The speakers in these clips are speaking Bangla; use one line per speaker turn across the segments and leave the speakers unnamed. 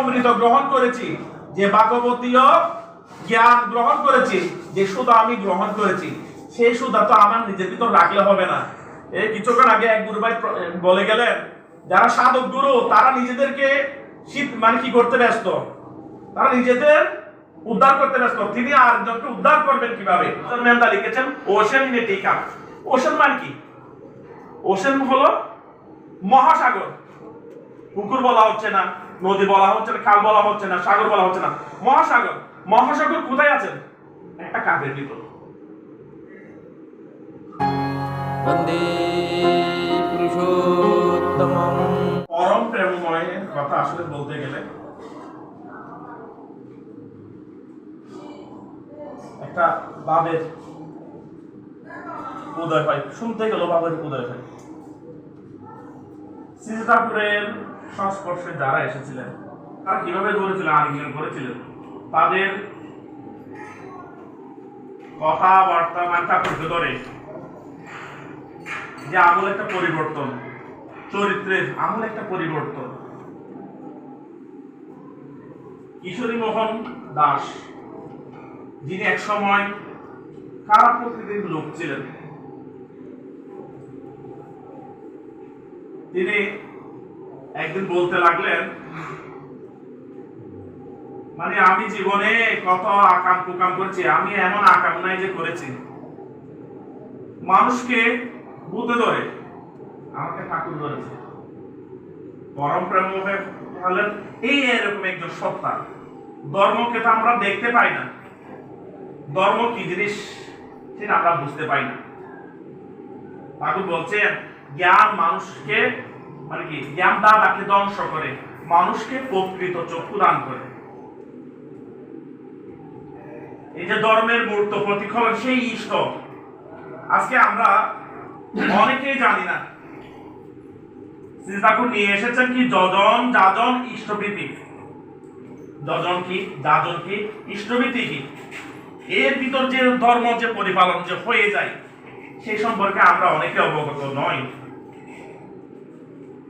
অমৃত গ্রহণ করেছি। যে বাকবতীয় জ্ঞান গ্রহণ করেছি, যে সুদা আমি গ্রহণ করেছি, সেই সুদা তো আমার নিজের ভিতর রাখলে হবে না। এই কিছুক্ষণ আগে এক গুরু ভাই বলে গেলেন, যারা সাধক গুরু, তারা নিজেদেরকে শীত মানে কি করতে ব্যস্ত? তারা নিজেদের উদ্ধার করতে ব্যস্ত। তিনি আরেকজনকে উদ্ধার করবেন কীভাবে? মেন্দা লিখেছেন, ওশেন নেটিকা ওশেন মানে কি? ওশেন হলো মহাসাগর। পুকুর বলা হচ্ছে না। নদী বলা হচ্ছে না খাল বলা হচ্ছে না সাগর বলা হচ্ছে না। মহাসাগর মহাসাগর কোথায় আছে? একটা কাপের ভিতর। পরম প্রেমময়ের কথা আসলে বলতে গেলে একটা বাবের উদয় পাই শুনতে গেল বাবের উদয় পাই। সিজাপুরের সংস্পর্শে যারা এসেছিলেন, তারা কীভাবে ধরেছিলেন আলিঙ্গন করেছিলেন তাদের কথাবার্তা মানে ঠাকুরকে ধরে যে আমল একটা পরিবর্তন চরিত্রের আমল একটা পরিবর্তন। কিশোরী মোহন দাস, যিনি এক সময় খারাপ প্রকৃতির লোক ছিলেন? তিনি একদিন বলতে লাগলেন মানে আমি জীবনে কত আকাম কুকাম করেছি, আমি এমন আকাম নাই যে করেছি। মানুষকে ভূতে ধরে, আমাকে ঠাকুর ধরেছে। পরম প্রেম হলেন, এই এরকম একজন সত্তা। ধর্মকে তো আমরা দেখতে পাই না। ধর্ম কি জিনিস সেটা আমরা বুঝতে পাই না। ঠাকুর বলছেন, জ্ঞান মানুষকে মানে কি জ্ঞান দাদাকে ধ্বংস করে, মানুষকে প্রকৃত চক্ষু দান করে। এই যে ধর্মের মূর্ত প্রতিফলন, সেই ইষ্ট। আজকে আমরা অনেকেই জানি না। ঠাকুর নিয়ে এসেছেন কি, যজন, যাজন ইষ্টভীতি যজন কি, যাজন কি ইষ্টভীতি কি? এর ভিতর যে ধর্ম যে পরিপালন যে হয়ে যায়, সেই সম্পর্কে আমরা অনেকে অবগত নই।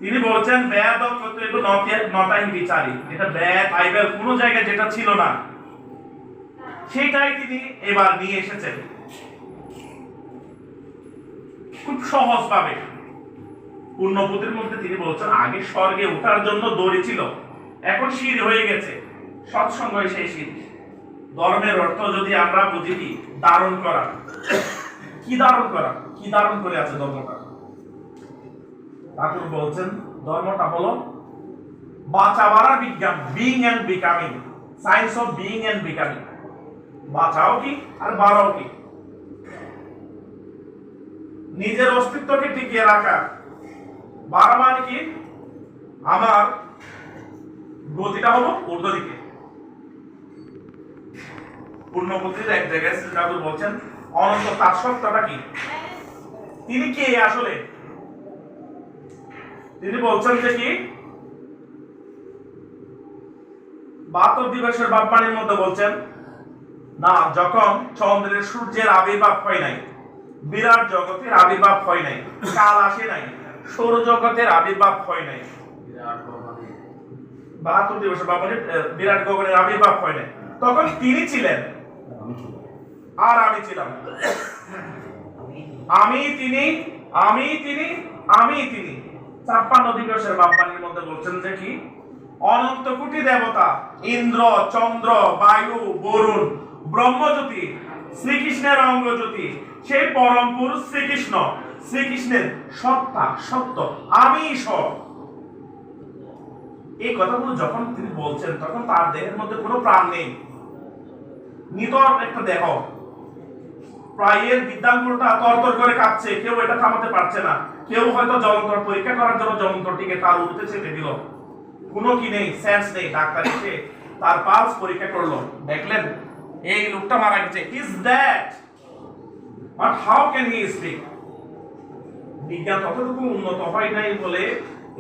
তিনি বলছেন নতাই বিচারি। এটা বেদ বাইবেল কোনো জায়গায় যেটা ছিল না। সেটাই তিনি এবার নিয়ে এসেছেন। খুব সহজ ভাবে পূর্ণপুতির মধ্যে তিনি বলছেন, আগে স্বর্গে ওঠার জন্য দড়ি ছিল, এখন শির হয়ে গেছে। সৎসঙ্গ সেই শির। ধর্মের অর্থ যদি আমরা বুঝি কি? ধারণ করা। কি ধারণ করা? কি ধারণ করে আছে ধর্মটা? ঠাকুর বলছেন, ধর্মটা হলো বাঁচা বাড়ার বিজ্ঞান being and becoming science of being and becoming বাঁচাও কি আর বাড়াও কি? নিজের অস্তিত্বকে টিকিয়ে রাখা। বাড়া মানে কি? আমার গতিটা হলো ঊর্ধ্ব দিকে। পূর্ণবুদ্ধির এক জায়গায় শ্রী ঠাকুর বলছেন, অনন্ত তার সত্তাটা কি? তিনি কে আসলে? তিনি বলছেন যে কি? বাহাত্তর দিবসের বাপ্পানির মধ্যে বলছেন না যখন চন্দ্রের সূর্যের আবির্ভাব হয় নাই বিরাট জগতের আবির্ভাব হয় নাই কাল আসে নাই সৌরজগতের আবির্ভাব হয় নাই বাহাত্তর দিবসের বাপ্পানির বিরাট গগনের আবির্ভাব হয় নাই। তখন তিনি ছিলেন? আর আমি ছিলাম আমি তিনি আমি তিনি আমি তিনি। ছাপ্পান্ন দিবসের বাপ্পানির মধ্যে বলছেন যে কি? অনন্ত কোটি দেবতা, ইন্দ্র, চন্দ্র, বায়ু, বরুণ, ব্রহ্মজ্যোতি, শ্রীকৃষ্ণের অঙ্গজ্যোতি, সেই পরম পুরুষ শ্রীকৃষ্ণ, শ্রীকৃষ্ণের সত্তা, সত্য আমি সব এই কথাগুলো যখন তিনি বলছেন, তখন তার দেহের মধ্যে কোনো প্রাণ নেই। নিতর একটা দেহ। প্রায়ের বিদ্যাঙ্গুলটা তরতর করে কাঁপছে, কেউ এটা থামাতে পারছে না। কেউ হয়তো জলন্তর পরীক্ষা করার জন্য জলন্তরটিকে তার উঠতে চেপে দিল। কোনো কি নেই সেন্স নেই। ডাক্তার এসে তার পালস পরীক্ষা করল। দেখলেন, এই লোকটা মারা গেছে। Is that but how can he speak বিজ্ঞান ততটুকু উন্নত হয় নাই বলে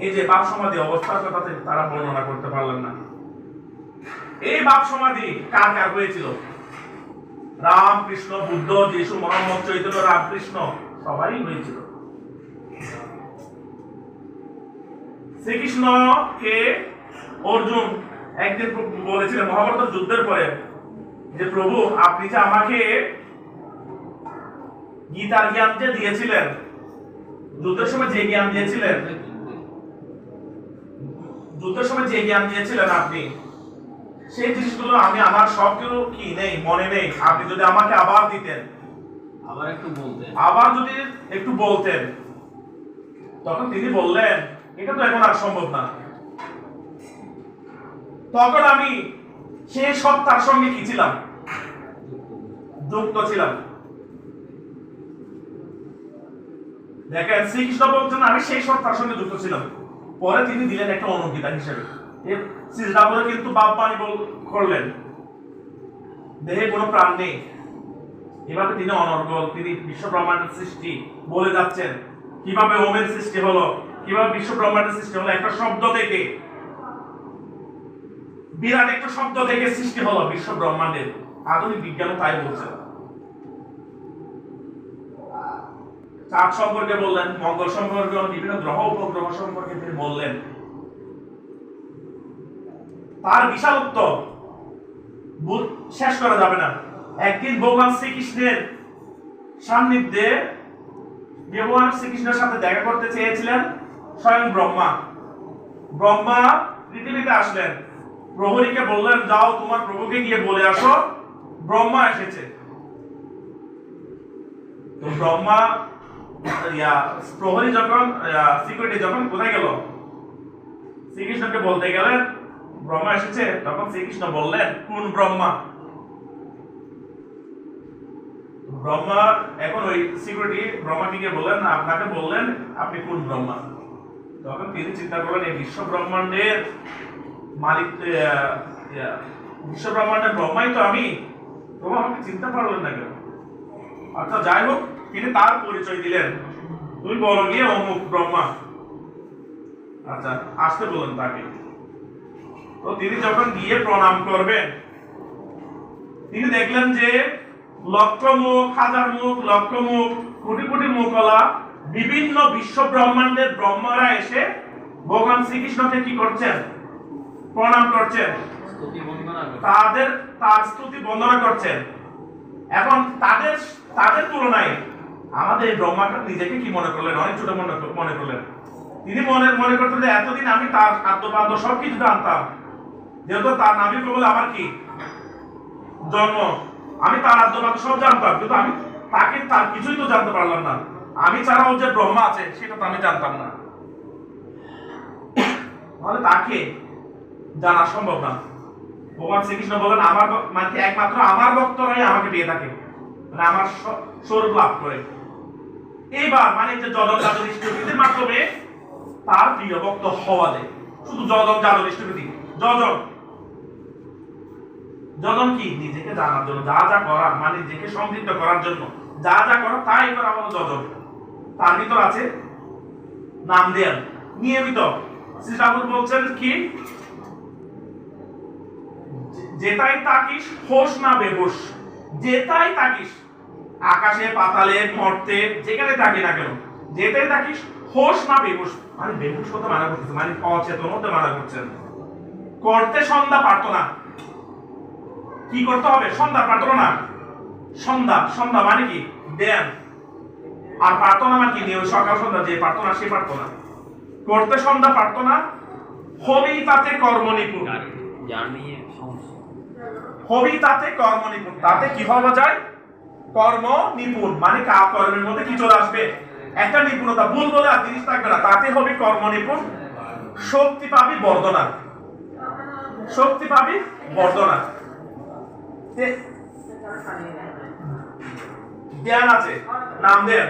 এই যে বাপ সমাধি অবস্থার কথা তারা বর্ণনা করতে পারলেন না। এই বাপ সমাধি কার কার হয়েছিল? রাম কৃষ্ণ বুদ্ধ, যিশু, মোহাম্মদ, চৈতন্য, রামকৃষ্ণ সবাই হয়েছিল। শ্রীকৃষ্ণকে অর্জুন একদিন বলেছিলেন মহাভারত যুদ্ধের পরে যে প্রভু আপনি যে আমাকে গীতার জ্ঞান যে দিয়েছিলেন যুদ্ধের সময় যে জ্ঞান দিয়েছিলেন যুদ্ধের সময় যে জ্ঞান দিয়েছিলেন আপনি সেই জিনিসগুলো আমি আমার সবগুলো কি নেই মনে নেই। আপনি যদি আমাকে আবার দিতেন
আবার একটু বলতেন।
আবার যদি একটু বলতেন তখন তিনি বললেন এটা তো এখন আর সম্ভব না। তখন আমি সেই সত্তার সঙ্গে কি ছিলাম? যুক্ত ছিলাম। দেখেন, শ্রীকৃষ্ণ বলছেন, আমি সেই সত্তার সঙ্গে যুক্ত ছিলাম। পরে তিনি দিলেন একটা অনুগীতা হিসেবে। শ্রীরামরে কিন্তু বাপ্পানি বল, করলেন। দেহে কোনো প্রাণ নেই। এভাবে তিনি অনর্গল, তিনি বিশ্ব ব্রহ্মাণ্ডের সৃষ্টি বলে যাচ্ছেন। কীভাবে ওমের সৃষ্টি হলো? কীভাবে বিশ্ব ব্রহ্মাণ্ডের সৃষ্টি হলো? একটা শব্দ থেকে। বিরাট একটা শব্দ থেকে সৃষ্টি হলো বিশ্ব ব্রহ্মাণ্ডের। আধুনিক বিজ্ঞানও তাই বলছে। চাঁদ সম্পর্কে বললেন, মঙ্গল সম্পর্কে বিভিন্ন গ্রহ, উপগ্রহ সম্পর্কে তিনি বললেন। তার বিশালত্ব বুঝ- শেষ করা যাবে না। একদিন ভগবান শ্রীকৃষ্ণের সান্নিধ্যে ভগবান শ্রীকৃষ্ণের সাথে দেখা করতে চেয়েছিলেন। স্বয়ং ব্রহ্মা। ব্রহ্মা পৃথিবীতে আসলেন। প্রহরীকে বললেন, যাও, তোমার প্রভুকে গিয়ে বলে আসো। ব্রহ্মা এসেছে। তো ব্রহ্মা প্রহরী যখন সিকিউরিটি যখন কোথায় গেল? শ্রীকৃষ্ণকে বলতে গেলেন, ব্রহ্মা এসেছে। তখন শ্রীকৃষ্ণ বললেন, কোন ব্রহ্মা? ব্রহ্মা, এখন ওই সিকিউরিটি ব্রহ্মাকে গিয়ে বললেন, আপনাকে বললেন, আপনি কোন ব্রহ্মা? তখন তিনি চিন্তা করলেন এই বিশ্ব ব্রহ্মাণ্ডের মালিক বিশ্ব ব্রহ্মাণ্ডের ব্রহ্মাই তো আমি। তবু আমাকে চিনতে পারলেন না কেন? আচ্ছা যাই হোক, তিনি তার পরিচয় দিলেন। তুমি বলো গিয়ে অমুক ব্রহ্মা? আচ্ছা আসতে বললেন তাকে। তো তিনি যখন গিয়ে প্রণাম করবেন, তিনি দেখলেন যে লক্ষ মুখ হাজার মুখ লক্ষ মুখ কোটি কোটি মুখলা বিভিন্ন বিশ্ব ব্রহ্মাণ্ডের ব্রহ্মারা এসে ভগবান শ্রীকৃষ্ণকে কি করছেন? প্রণাম করছেন। তাদের তার স্তুতি বন্দনা করছেন। এখন তাদের তাদের তুলনায় আমাদের এই ব্রহ্মাটা নিজেকে কি মনে করলেন? অনেক ছোট মনে মনে করলেন। তিনি মনে মনে করতেন যে এতদিন আমি তার খাদ্যপাদ্য সব কিছু জানতাম যেহেতু তার নামই কেবল আমার কি? জন্ম। আমি তার আদ্যপাদ্য সব জানতাম। কিন্তু আমি তাকে তার কিছুই তো জানতে পারলাম না। আমি ছাড়াও যে ব্রহ্মা আছে, সেটা তো আমি জানতাম না। তাহলে তাকে জানা সম্ভব না। ভগবান শ্রীকৃষ্ণ বলেন, আমার মানে একমাত্র আমার ভক্তরাই আমাকে পেয়ে থাকে। মানে আমার স্বরূপ লাভ করে। এইবার মানে যে যদক যাদব ইষ্টপতির মাধ্যমে তার প্রিয় ভক্ত হওয়া যায়। শুধু যদক যাদব ইষ্টপতি যজন। যজন কি? নিজেকে জানার জন্য। যা যা করার মানে নিজেকে সমৃদ্ধ করার জন্য। যা যা করার, তাই করা হলো যজন। তার ভিতর আছে নাম দেন নিয়মিত। শ্রী ঠাকুর বলছেন কি? যেটাই তাকিস, হোস না বেহুশ যেটাই তাকিস, আকাশে, পাতালে, মর্তে, যেখানে থাকি না কেন। যেটাই তাকিস, হোস না বেহুশ মানে বেহুশ হতে মানা করতেছে মানে অচেতন হতে মানা করছেন। করতে সন্ধ্যা পারতো না কি করতে হবে? সন্ধ্যা প্রার্থনা না। সন্ধ্যা সন্ধ্যা মানে কি? দেন আর প্রার্থনা মানে কি নিয়ম সকাল সন্ধ্যা যে প্রার্থনা সে প্রার্থনা। করতে সন্ধ্যা প্রার্থনা হবি তাতে কর্ম নিপুণ। হবি তাতে কর্ম নিপুণ। তাতে কি হওয়া যায়? কর্ম নিপুণ। মানে কাপ কর্মের মধ্যে কি চলে আসবে? একটা নিপুণতা ভুল বলে আর জিনিস থাকবে না। তাতে হবে কর্ম নিপুণ। শক্তি পাবি বর্ধনা। শক্তি পাবি বর্ধনা। জ্ঞান আছে, নাম দেন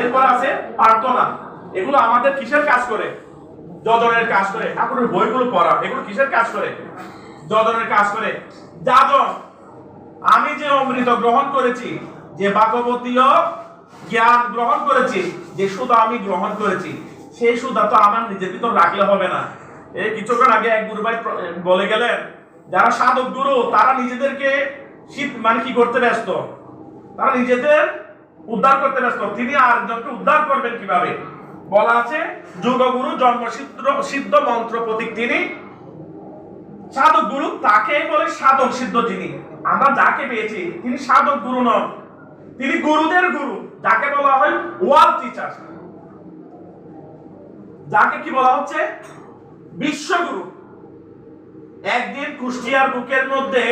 এরপর আছে প্রার্থনা। এগুলো আমাদের কিসের কাজ করে? যজনের কাজ করে। ঠাকুরের বইগুলো পড়া, এগুলো কিসের কাজ করে? যজনের কাজ করে। যাজন আমি যে অমৃত গ্রহণ করেছি, যে বাকবতীয় জ্ঞান গ্রহণ করেছি, যে সুদা আমি গ্রহণ করেছি, সেই সুদা তো আমার নিজের ভিতর রাখলে হবে না। এই কিছুক্ষণ আগে এক গুরু ভাই বলে গেলেন, যারা সাধক গুরু, তারা নিজেদেরকে শীত মানে কি করতে ব্যস্ত? তারা নিজেদের উদ্ধার করতে ব্যস্ত। তিনি আরেকজনকে উদ্ধার করবেন কীভাবে? বলা আছে, যোগগুরু জন্ম সিদ্ধ মন্ত্র প্রতীক তিনি। সাধক গুরু তাকে বলে সাধক সিদ্ধ যিনি। আমরা যাকে পেয়েছি, তিনি সাধক গুরু নন। তিনি গুরুদের গুরু, যাকে বলা হয় ওয়ার্ল্ড টিচার। যাকে কি বলা হচ্ছে? বিশ্বগুরু। একদিন কুষ্টিয়ার বুকের মধ্যে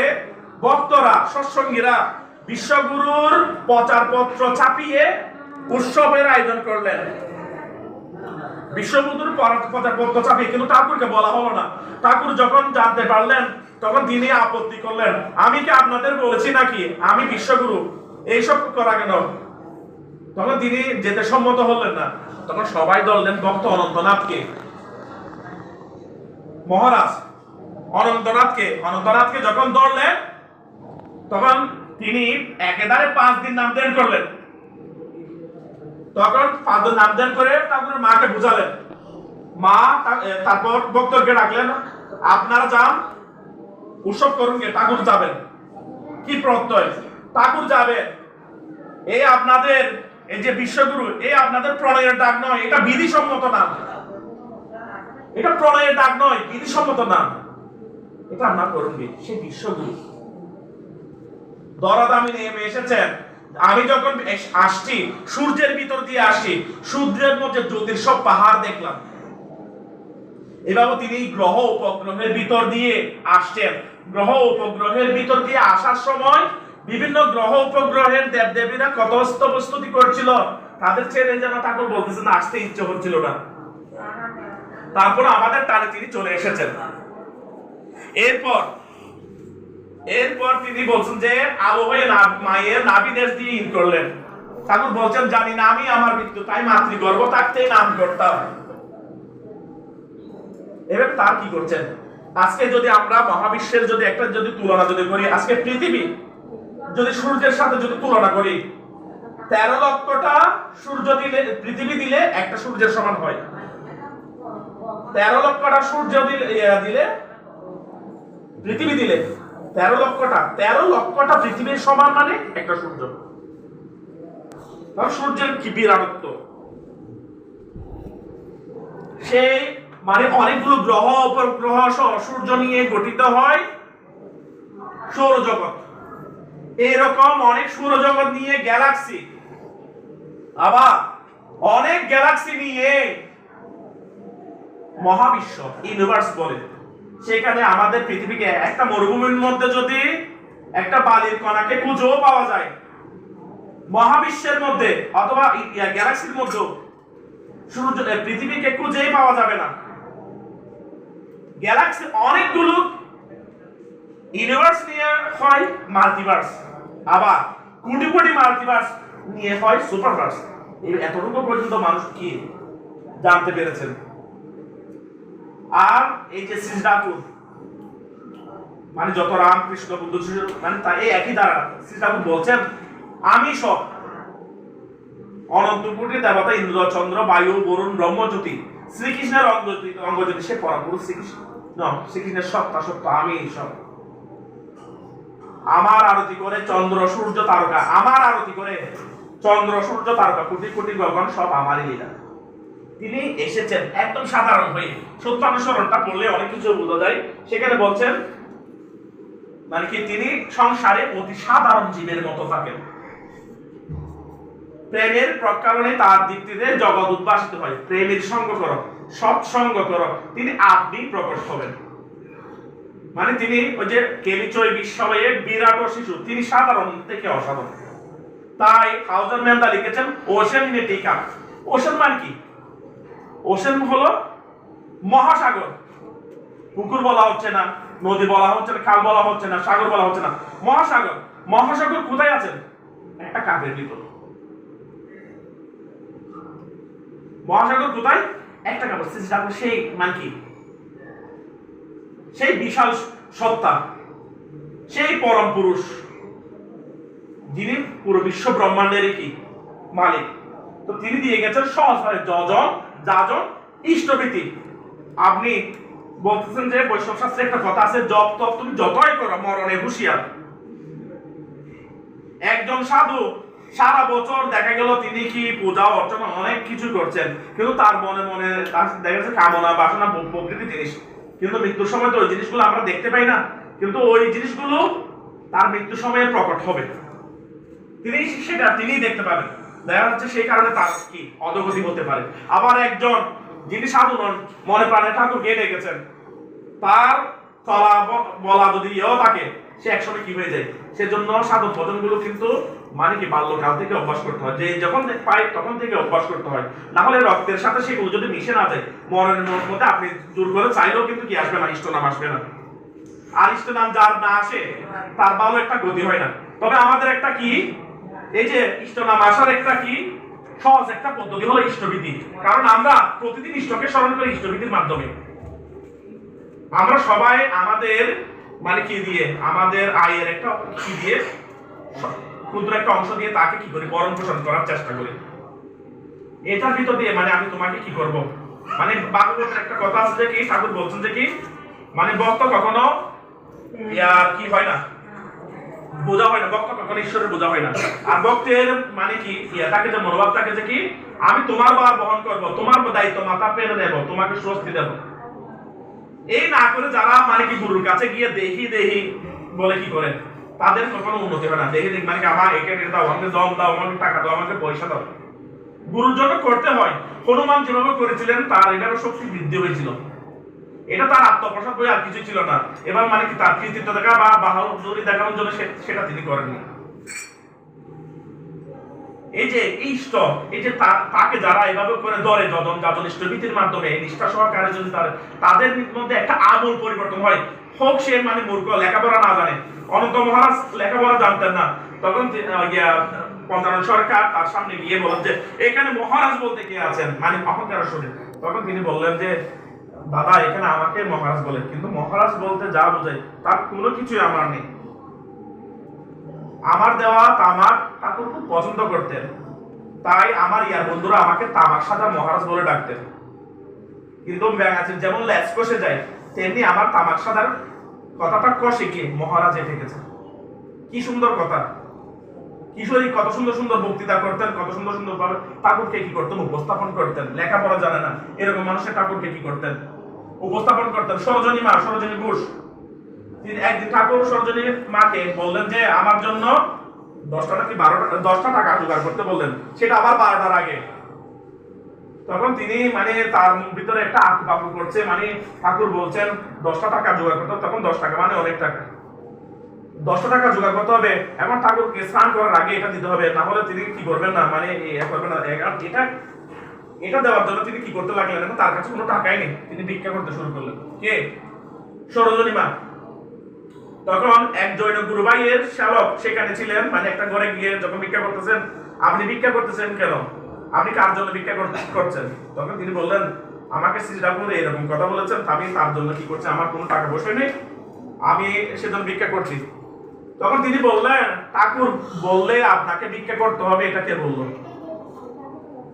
ভক্তরা, সৎসঙ্গীরা বিশ্বগুরুর প্রচারপত্র ছাপিয়ে উৎসবের আয়োজন করলেন। বিশ্ববন্ধুর প্রচারপত্র চাপিয়ে কিন্তু ঠাকুরকে বলা হলো না। ঠাকুর যখন জানতে পারলেন, তখন তিনি আপত্তি করলেন। আমি কি আপনাদের বলেছি নাকি? আমি বিশ্বগুরু। এইসব করা কেন? তখন তিনি যেতে সম্মত হলেন না। তখন সবাই দললেন ভক্ত অনন্তনাথকে। মহারাজ, অনন্তনাথকে অনন্তনাথকে যখন ধরলেন তখন তিনি একেবারে পাঁচ দিন নাম দেন করলেন। তখন ফাদর নাম দেন করে ঠাকুরের মাকে বুঝালেন। মা তারপর ভক্তকে ডাকলেন আপনারা যান, উৎসব করুন গে ঠাকুর যাবেন। কি প্রত্যয়? ঠাকুর যাবে এই আপনাদের এই যে বিশ্বগুরু এই আপনাদের প্রণয়ের ডাক নয়, এটা বিধিসম্মত নাম। এটা প্রণয়ের ডাক নয়, বিধিসম্মত নাম। এটা আপনার করুন সে বিশ্বগুরু। দরাদামি নেমে এসেছেন। আমি যখন আসছি, সূর্যের ভিতর দিয়ে আসছি, সূর্যের মধ্যে জ্যোতির সব পাহাড় দেখলাম। এভাবে তিনি গ্রহ উপগ্রহের ভিতর দিয়ে আসছেন। গ্রহ উপগ্রহের ভিতর দিয়ে আসার সময় বিভিন্ন গ্রহ উপগ্রহের দেবদেবীরা কত প্রস্তুতি করছিল। তাদের ছেড়ে যেন ঠাকুর বলতেছেন আসতে ইচ্ছে হচ্ছিল না। তারপর আমাদের টানে তিনি চলে এসেছেন। এরপর এরপর তিনি বলছেন যে আলো হয়ে মায়ের দিয়ে ইন করলেন। ঠাকুর বলছেন, জানি না, আমি আমার মৃত্যু, তাই মাতৃগর্ভ থাকতেই নাম করতাম। এবার তার কি করছেন? আজকে যদি আমরা মহাবিশ্বের যদি একটা যদি তুলনা যদি করি, আজকে পৃথিবী যদি সূর্যের সাথে যদি তুলনা করি, তেরো লক্ষটা সূর্য দিলে, পৃথিবী দিলে একটা সূর্যের সমান হয়। তেরো লক্ষটা সূর্য দিলে দিলে, পৃথিবী দিলে। তেরো লক্ষটা তেরো লক্ষটা পৃথিবীর সমান মানে একটা সূর্য। সূর্যের কি বিরাটত্ব সেই মানে অনেকগুলো গ্রহ, উপগ্রহ সহ সূর্য নিয়ে গঠিত হয় সৌরজগৎ। এরকম অনেক সৌরজগৎ নিয়ে গ্যালাক্সি আবার অনেক গ্যালাক্সি নিয়ে মহাবিশ্ব ইউনিভার্স বলে। সেখানে আমাদের পৃথিবীকে একটা মরুভূমির মধ্যে যদি একটা বালির কণাকে খুঁজেও পাওয়া যায়, মহাবিশ্বের মধ্যে অথবা গ্যালাক্সির মধ্যে সূর্য পৃথিবীকে খুঁজেই পাওয়া যাবে না। গ্যালাক্সি অনেকগুলো ইউনিভার্স নিয়ে হয় মাল্টিভার্স আবার কোটি কোটি মাল্টিভার্স নিয়ে হয় সুপারভার্স এতটুকু পর্যন্ত মানুষ কি জানতে পেরেছেন? আর এই যে ঠাকুর। মানে যত রাম কৃষ্ণ বুদ্ধ মানে তা এই একই দ্বারা ঠাকুর বলছেন, আমি সব অনন্ত দেবতা ইন্দ্র চন্দ্র, বায়ু, বরুণ ব্রহ্মজ্যোতি শ্রীকৃষ্ণের অঙ্গজ্যোতি অঙ্গজ্যোতি সে পরমপুরুষ শ্রীকৃষ্ণ। শ্রীকৃষ্ণের সত্তা সত্য আমি সব। আমার আরতি করে চন্দ্র, সূর্য, তারকা। আমার আরতি করে চন্দ্র, সূর্য, তারকা। কোটি কোটি গগন সব আমারই লীলা তিনি এসেছেন একদম সাধারণ হয়ে। সত্যানুসরণটা পড়লে অনেক কিছু বোঝা যায়। সেখানে বলছেন মানে কি তিনি সংসারে অতি সাধারণ জীবের মতো থাকেন। প্রেমের প্রকারণে তার দীপ্তিতে জগৎ উদ্ভাসিত হয়। প্রেমের সঙ্গ করো সৎসঙ্গ করো, তিনি আপনি প্রকট হবেন। মানে তিনি ওই যে কেলিচয় বিশ্বময়ে বিরাট শিশু, তিনি সাধারণ থেকে অসাধারণ। তাই হাউজার ম্যান্দা লিখেছেন, ওশেন নেটিকা ওশেন মানে কি? ওশেন হলো মহাসাগর। পুকুর বলা হচ্ছে না, নদী বলা হচ্ছে না, খাল বলা হচ্ছে না, সাগর বলা হচ্ছে না। মহাসাগর মহাসাগর কোথায় আছেন একটা কাপের ভিতর। মহাসাগর কোথায়? একটা কাপড় ঠাকুর সেই মানে কি? সেই বিশাল সত্তা, সেই পরম পুরুষ, যিনি পুরো বিশ্ব ব্রহ্মাণ্ডের কি? মালিক। তো তিনি দিয়ে গেছেন সহজভাবে যজন যাজন ইষ্টভীতি। আপনি বলতেছেন যে বৈষ্ণব শাস্ত্রে একটা কথা আছে, জপ তপ তুমি যতই করো, মরণে হুঁশিয়ার। একজন সাধু সারা বছর দেখা গেল তিনি কি পূজা, অর্চনা, অনেক কিছু করছেন। কিন্তু তার মনে মনে দেখা যাচ্ছে কামনা, বাসনা প্রকৃতি জিনিস। কিন্তু মৃত্যুর সময় তো ওই জিনিসগুলো আমরা দেখতে পাই না। কিন্তু ওই জিনিসগুলো তার মৃত্যুর সময়ে প্রকট হবে। তিনি সেটা তিনিই দেখতে পাবেন। দেখা যাচ্ছে সেই কারণে তার কি অধগতি হতে পারে। আবার একজন, যিনি সাধু নন, মনে প্রাণে ঠাকুরকে ডেকেছেন। তার চলা বলা যদি ইয়েও থাকে, সে একসময় কি হয়ে যায়? সেজন্য সাধন ভজনগুলো কিন্তু মানে কি বাল্যকাল থেকে অভ্যাস করতে হয়। যে যখন তখন থেকে অভ্যাস করতে হয়। না হলে রক্তের সাথে সেগুলো যদি মিশে না যায়, মরণের মধ্যে আপনি জোর করে চাইলেও কিন্তু কি আসবে না? ইষ্ট নাম আসবে না। আর ইষ্ট নাম যার না আসে, তার ভালো একটা গতি হয় না। তবে আমাদের একটা কি এই যে ইষ্ট নাম আসার একটা কি? সহজ একটা পদ্ধতি হলো ইষ্টবিধি কারণ আমরা প্রতিদিন ইষ্টকে স্মরণ করি ইষ্টবিধির মাধ্যমে। আমরা সবাই আমাদের মানে কি দিয়ে? আমাদের আয়ের একটা কি দিয়ে? ক্ষুদ্র একটা অংশ দিয়ে তাকে কি করি? বরণ পোষণ করার চেষ্টা করি। এটার ভিতর দিয়ে মানে আমি তোমাকে কি করব? মানে ভাগবতের একটা কথা আছে যে কি? ঠাকুর বলছেন যে কি? মানে ভক্ত কখনো কি হয় না? বোঝা হয় না, ভক্ত কখনো ঈশ্বরের বোঝা হয় না। আর ভক্তের মানে কি? তাকে যে মনোভাব থাকে যে কি? আমি তোমার বার বহন করব, তোমার দায়িত্ব মাথা পেরে নেব, তোমাকে স্বস্তি দেব। এই না করে যারা মানে কি গুরুর কাছে গিয়ে দেখি দেখি বলে কি করে? তাদের কখনো উন্নতি হয় না। দেখি দেখি মানে আমার একে দাও, আমাকে দম দাও, আমাকে টাকা দাও, আমাকে পয়সা দাও। গুরুর জন্য করতে হয়। হনুমান যেভাবে করেছিলেন, তার এটারও শক্তি বৃদ্ধি হয়েছিল। এটা তার আত্মপ্রসাদ বই আর কিছু ছিল না। এবার মানে কি তার কৃতিত্ব দেখা বা বাহাদুরি দেখানোর জন্য সেটা তিনি করেননি। এই যে ইষ্ট এই যে তাকে যারা এভাবে করে ধরে যজন যাজন ইষ্টভীতির মাধ্যমে নিষ্ঠা সহকারে যদি তার তাদের মধ্যে একটা আমূল পরিবর্তন হয়, হোক সে মানে মূর্খ, লেখাপড়া না জানে। অনন্ত মহারাজ লেখাপড়া জানতেন না। তখন পঞ্চানন সরকার তার সামনে গিয়ে বলেন যে, এখানে মহারাজ বলতে কে আছেন? মানে অহংকার শুনে তখন তিনি বললেন যে দাদা, এখানে আমাকে মহারাজ বলে, কিন্তু মহারাজ বলতে যা বোঝায়, তার কোনো কিছুই আমার নেই। আমার দেওয়া তামাক ঠাকুর খুব পছন্দ করতেন। তাই আমার ইয়ার বন্ধুরা আমাকে তামাক সাজা মহারাজ বলে ডাকতেন। কিন্তু ব্যাঙাচির যেমন ল্যাচ কষে যায়, তেমনি আমার তামাক সাজার কথাটা কষে গিয়ে মহারাজ গেছে কি সুন্দর কথা। কিশোরী কত সুন্দর সুন্দর বক্তৃতা করতেন, কত সুন্দর সুন্দর ভাবে ঠাকুরকে কি করতেন, উপস্থাপন করতেন, লেখাপড়া জানে না, এরকম মানুষের ঠাকুরকে কি করতেন? উপস্থাপন করতেন সরজনী মা, সরজনী ঘোষ। তিনি একদিন ঠাকুর, সরজনী মাকে বললেন যে, আমার জন্য দশটা নাকি বারোটা, দশটা টাকা জোগাড় করতে বললেন। সেটা আবার বারোটার আগে। তখন তিনি মানে তার ভিতরে একটা আঁকু করছে মানে ঠাকুর বলছেন, দশটা টাকা জোগাড় করতে তখন দশ টাকা মানে অনেক টাকা। দশটা টাকা জোগাড় করতে হবে, এখন ঠাকুরকে স্নান করার আগে এটা দিতে হবে, না হলে তিনি কি করবেন না? মানে করবেন না। এটা এটা দেওয়ার জন্য তিনি কি করতে লাগলেন এখন তার কাছে কোনো টাকাই নেই। তিনি ভিক্ষা করতে শুরু করলেন। কে? সরোজনী মা। তখন এক জৈন গুরুভাইয়ের শ্যালক সেখানে ছিলেন মানে একটা ঘরে গিয়ে যখন ভিক্ষা করতেছেন, আপনি ভিক্ষা করতেছেন কেন? আপনি কার জন্য ভিক্ষা করছেন? তখন তিনি বললেন, আমাকে ঠাকুর এরকম কথা বলেছেন, আমি তার জন্য কি করছি? আমার কোনো টাকা পয়সা নেই, আমি সেজন্য ভিক্ষা করছি। তখন তিনি বললেন, ঠাকুর, বললে আপনাকে ভিক্ষা করতে হবে, এটা কে বলল?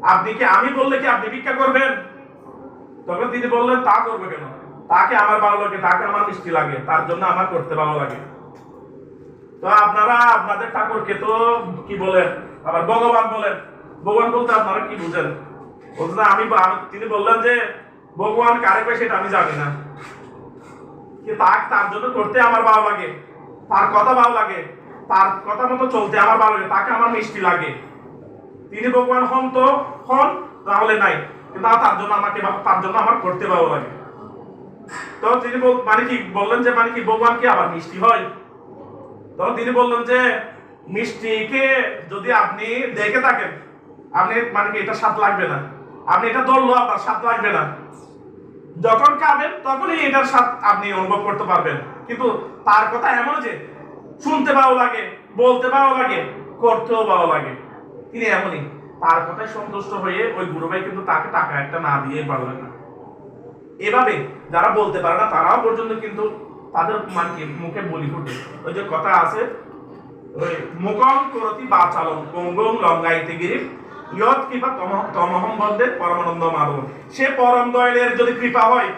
আপনি কি আমি বললে কি আপনি ভিক্ষা করবেন? তখন তিনি বললেন, তা করবে কেন? তাকে আমার ভালো লাগে, তাকে আমার মিষ্টি লাগে, তার জন্য আমার করতে ভালো লাগে। তো আপনারা, আপনাদের ঠাকুরকে তো কি বলেন? আবার ভগবান বলেন। ভগবান বলতে আপনারা কি বুঝেন? বলছেন আমি তিনি বললেন যে, ভগবান কারে পায় সেটা আমি জানি না। কি তাক তার জন্য করতে আমার ভালো লাগে। তার কথা ভালো লাগে। তার কথা মতো চলতে আমার ভালো লাগে। তাকে আমার মিষ্টি লাগে। তিনি ভগবান হন তো, হন, তাহলে নাই। কিন্তু তার জন্য আমাকে তার জন্য আমার করতে ভালো লাগে। তো তিনি মানে কি বললেন যে মানে কি ভগবান কি আবার মিষ্টি হয়? তখন তিনি বললেন যে, মিষ্টিকে যদি আপনি দেখে থাকেন, আপনি মানে কি এটা স্বাদ লাগবে না। আপনি এটা ধরলো, আপনার স্বাদ লাগবে না। যখন খাবেন, তখনই এটার স্বাদ আপনি অনুভব করতে পারবেন। কিন্তু তার কথা এমন যে, শুনতে ভালো লাগে, বলতে ভালো লাগে, করতেও ভালো লাগে। তিনি এমনই, তার কথায় সন্তুষ্ট হয়ে ওই গুরু ভাই কিন্তু তাকে টাকা একটা না দিয়ে পারলেন না। এভাবে যারা বলতে পারে না, তারাও পর্যন্ত কিন্তু তাদের মানকে মুখে বলি ফুটে। ওই যে কথা আছে, ওই মুখম করতি বাচালম কঙ্গম লঙ্গাইতে গিরি ইয়ত কৃপা তম- তমহম বন্দে পরমানন্দ মাধব সে পরম দয়ালের যদি কৃপা হয়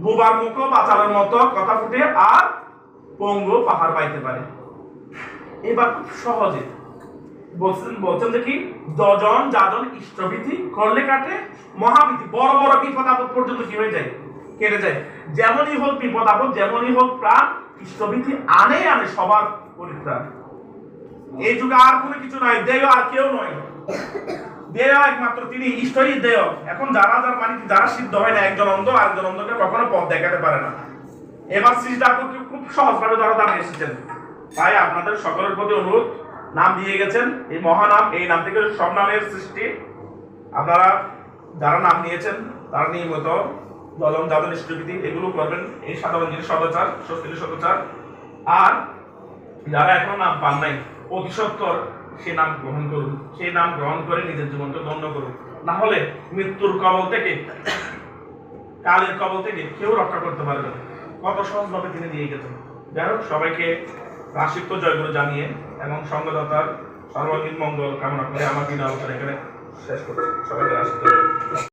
বুবার মুখ বাচালের মতো কথা ফুটে আর পঙ্গু পাহাড় পাইতে পারে। এবার খুব সহজে বলছেন বলছেন যে কি? দজন, যাজন, ইষ্টভীতি, করলে কাটে বড় বড় বিপদ আপদ পর্যন্ত কি হয়ে যায়? কেটে যায়। যেমনই হোক বিপদ আপদ, যেমনই হোক প্রাণ আনে আনে সবার পরিত্রাণ। এই যুগে আর কোনো কিছু দেয় আর কেউ নয়। দেয় একমাত্র তিনি দেয়। এখন যারা যার মানে যারা সিদ্ধ হয় না, একজন অন্ধ, আরেকজন অন্ধকে কখনো পথ দেখাতে পারে না। এবার শ্রী খুব সহজভাবে ধরা এসেছেন। তাই আপনাদের সকলের প্রতি অনুরোধ নাম দিয়ে গেছেন। এই মহানাম, এই নাম থেকে সব নামের সৃষ্টি। আপনারা যারা নাম নিয়েছেন, তারা নিয়মিত দলম, যাদন ইষ্টবিধি এগুলো করবেন। এই সাধারণ জিনিস সদাচার সত্যি সদাচার। আর যারা এখনও নাম পান নাই, অতি সত্তর সে নাম গ্রহণ করুন। সেই নাম গ্রহণ করে নিজের জীবনকে ধন্য করুন। না হলে মৃত্যুর কবল থেকে, কালের কবল থেকে কেউ রক্ষা করতে পারবে না। কত সহজভাবে তিনি দিয়ে গেছেন। যাই হোক, সবাইকে রাশিত্ব জয়গুলো জানিয়ে এবং সঙ্গদাতার সর্বাঙ্গীন মঙ্গল কামনা করে আমার দিন আলোচনা এখানে শেষ করছি সবাইকে জয়।